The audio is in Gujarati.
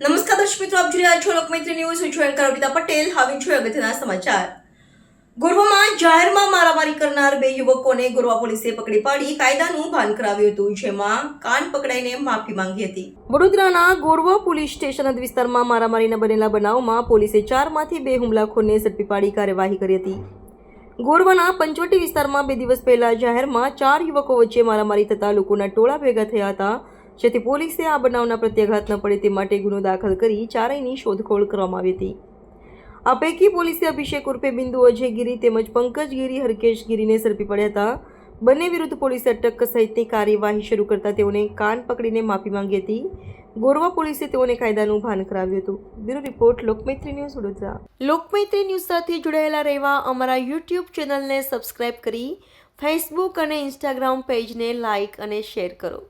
નમસ્કાર દર્શક મિત્રો, આપ જોઈ રહ્યા છો લોકમૈત્રી ન્યૂઝ. હું છું એન્કર અર્પિતા પટેલ. હવે છું અગત્યના સમાચાર. ગોરવામાં જાહેરમાં મારામારી કરનાર બે યુવકોને ગોરવા પોલીસે પકડી પાડી કાયદાનું ભાન કરાવ્યું હતું, જેમાં કાન પકડાઈને માફી માંગી હતી. વડોદરાના ગોરવા પોલીસ સ્ટેશન વિસ્તારમાં મારામારીના બનેલા બનાવમાં પોલીસે ચારમાંથી બે હુમલાખોરને ઝડપી પાડી કાર્યવાહી કરી હતી. ગોરવાના પંચવટી વિસ્તારમાં બે દિવસ પહેલા જાહેરમાં ચાર યુવકો વચ્ચે મારામારી થતા લોકોના ટોળા ભેગા થયા હતા. જેથી પોલીસે આ બનાવના પ્રત્યાઘાત ન પડે તે માટે ગુનો દાખલ કરી ચારેયની શોધખોળ કરવામાં આવી હતી. આ પૈકી પોલીસે અભિષેક ઉર્ફે બિંદુ અજયગીરી તેમજ પંકજગીરી હરકેશગીરીને ઝડપી પડ્યા હતા. બંને વિરુદ્ધ પોલીસે અટક સહિતની કાર્યવાહી શરૂ કરતા તેઓને કાન પકડીને માફી માંગી હતી. ગોરવા પોલીસે તેઓને કાયદાનું ભાન કરાવ્યું હતું. Bureau report, Lokmaitri news Vadodara. Lokmaitri news સાથે જોડાયેલા રહેવા અમારા યુટ્યુબ ચેનલને સબસ્ક્રાઇબ કરી, ફેસબુક અને ઇન્સ્ટાગ્રામ પેજને લાઇક અને શેર કરો.